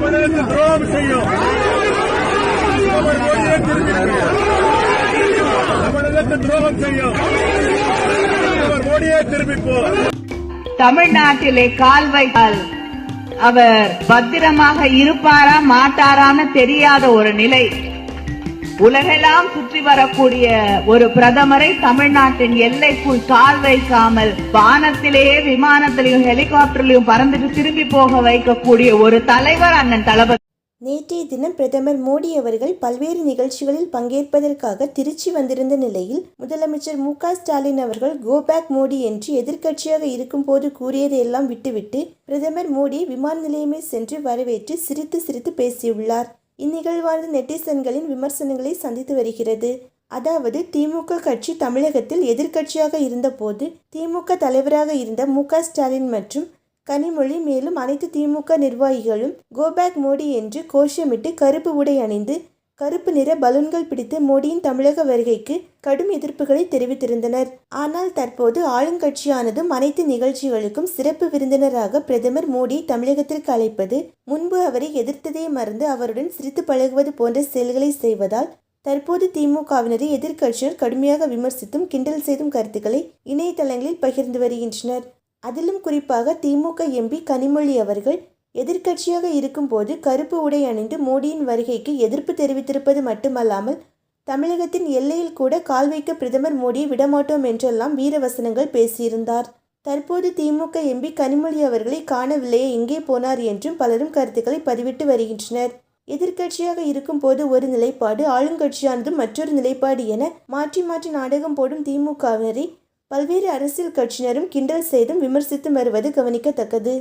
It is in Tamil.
துரோகம் செய்யும் அவர் மோடியை திரும்பிப்போம் தமிழகத்தில் துரோகம் செய்யும் அவர் மோடியை திரும்பிப்போம் தமிழ்நாட்டிலே கால் வைத்தால் அவர் பத்திரமாக இருப்பாரா மாட்டாரான்னு தெரியாத ஒரு நிலை. உலகெல்லாம் சுற்றி வரக்கூடிய ஒரு பிரதமரை தமிழ்நாட்டின் எல்லைக்குள் கால் வைக்காமல் வானத்திலேயே விமானத்திலையும் ஹெலிகாப்டர்லையும் பறந்துட்டு திரும்பி போக வைக்கக்கூடிய ஒரு தலைவர் அண்ணன் தளபதி. நேற்றைய தினம் பிரதமர் மோடி அவர்கள் பல்வேறு நிகழ்ச்சிகளில் பங்கேற்பதற்காக திருச்சி வந்திருந்த நிலையில் முதலமைச்சர் மு ஸ்டாலின் அவர்கள் கோபேக் மோடி என்று எதிர்க்கட்சியாக இருக்கும்போது கூறியதையெல்லாம் விட்டுவிட்டு பிரதமர் மோடி விமான நிலையமே சென்று வரவேற்று சிரித்து சிரித்து பேசியுள்ளார். இந்நிகழ்வானது நெட்டிசன்களின் விமர்சனங்களை சந்தித்து வருகிறது. அதாவது திமுக கட்சி தமிழகத்தில் எதிர்க்கட்சியாக இருந்தபோது திமுக தலைவராக இருந்த மு ஸ்டாலின் மற்றும் கனிமொழி மேலும் அனைத்து திமுக நிர்வாகிகளும் கோபேக் மோடி என்று கோஷமிட்டு கருப்பு உடை அணிந்து கருப்பு நிற பலூன்கள் பிடித்து மோடியின் தமிழக வருகைக்கு கடும் எதிர்ப்புகளை தெரிவித்திருந்தனர். ஆனால் தற்போது ஆளுங்கட்சியானதும் அனைத்து நிகழ்ச்சிகளுக்கும் சிறப்பு விருந்தினராக பிரதமர் மோடி தமிழகத்திற்கு அழைப்பது முன்பு அவரை எதிர்த்ததே மறந்து அவருடன் சிரித்து பழகுவது போன்ற செயல்களை செய்வதால் தற்போது திமுகவினரை எதிர்க்கட்சியினர் கடுமையாக விமர்சித்தும் கிண்டல் செய்தும் கருத்துக்களை இணையதளங்களில் பகிர்ந்து வருகின்றனர். அதிலும் குறிப்பாக திமுக எம்பி கனிமொழி அவர்கள் எதிர்க்கட்சியாக இருக்கும்போது கருப்பு உடை அணிந்து மோடியின் வருகைக்கு எதிர்ப்பு தெரிவித்திருப்பது மட்டுமல்லாமல் தமிழகத்தின் எல்லையில் கூட கால் வைக்க பிரதமர் மோடியை விடமாட்டோம் என்றெல்லாம் வீரவசனங்கள் பேசியிருந்தார். தற்போது திமுக எம்பி கனிமொழி அவர்களை காணவில்லையே எங்கே போனார் என்றும் பலரும் கருத்துக்களை பதிவிட்டு வருகின்றனர். எதிர்க்கட்சியாக இருக்கும்போது ஒரு நிலைப்பாடு ஆளுங்கட்சியானது மற்றொரு நிலைப்பாடு என மாற்றி மாற்றி நாடகம் போடும் திமுகவினரை பல்வேறு அரசியல் கட்சியினரும் கிண்டல் செய்தும் விமர்சித்தும் வருவது கவனிக்கத்தக்கது.